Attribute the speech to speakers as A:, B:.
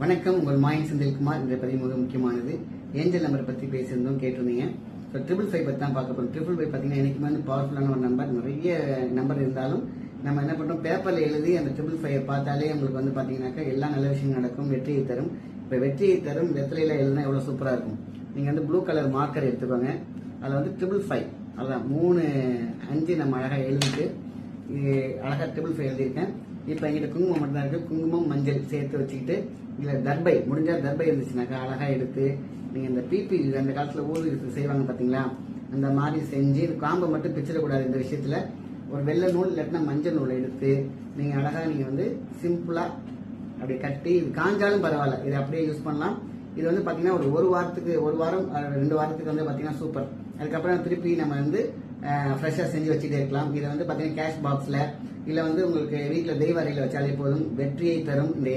A: வணக்கம் உங்கள் மாயின் செந்தில்குமார். இந்த பதிவு மிக முக்கியமானது. ஏஞ்சல் நம்பர் பத்தி பேசியிருந்தோம் கேட்டிருந்தீங்க. ஸோ ட்ரிபிள் ஃபைவ் பற்றி தான் பார்க்க போகிறோம் ட்ரிபிள் ஃபைவ் பார்த்தீங்கன்னா என்றைக்குமே வந்து பவர்ஃபுல்லான ஒரு நம்பர் நிறைய நம்பர் இருந்தாலும் நம்ம என்ன பண்ணுறோம்? பேப்பரில் எழுதி அந்த ட்ரிபிள் ஃபைவ் பார்த்தாலே உங்களுக்கு வந்து பார்த்தீங்கன்னாக்கா எல்லா நல்ல விஷயம் நடக்கும். வெற்றியை தரும். இப்போ வெற்றியை தரும் வெத்தலையில் எழுதுனா எவ்வளோ சூப்பராக இருக்கும்? நீங்கள் வந்து ப்ளூ கலர் மார்க்கர் எடுத்துக்கோங்க. அதில் வந்து ட்ரிபிள் ஃபைவ் அதான் மூணு அஞ்சு நம்ம அழகாக எழுதிட்டு அழகாக ட்ரிபிள் ஃபைவ் எழுதியிருக்கேன். இப்போ எங்கிட்ட குங்குமம் மட்டும் தான் இருக்கு. குங்குமம் மஞ்சள் சேர்த்து வச்சுக்கிட்டு இதில் தர்பை முடிஞ்சால் தர்பை இருந்துச்சுனாக்கா அழகாக எடுத்து நீங்கள் இந்த பிபி அந்த காலத்தில் ஊர் செய்வாங்க பார்த்தீங்களா அந்த மாதிரி செஞ்சு இந்த காம்பை மட்டும் பிச்சிடக்கூடாது இந்த விஷயத்தில். ஒரு வெள்ளை நூல் இல்லாட்டினா மஞ்சள் நூலை எடுத்து நீங்கள் அழகாக நீங்கள் வந்து சிம்பிளாக அப்படியே கட்டி காஞ்சாலும் பரவாயில்ல. இதை அப்படியே யூஸ் பண்ணலாம். இது வந்து பார்த்தீங்கன்னா ஒரு ஒரு வாரத்துக்கு ஒரு வாரம் ரெண்டு வாரத்துக்கு வந்து பார்த்தீங்கன்னா சூப்பர் அதுக்கப்புறம் திருப்பி நம்ம வந்து ஃப்ரெஷ்ஷாக செஞ்சு வச்சுட்டே இருக்கலாம். இதை வந்து பார்த்தீங்கன்னா கேஷ் பாக்ஸில் இல்லை வந்து உங்களுக்கு வீட்டில் தெய்வ அறையில் வச்சாலே போதும். வெற்றியை தரும் இந்த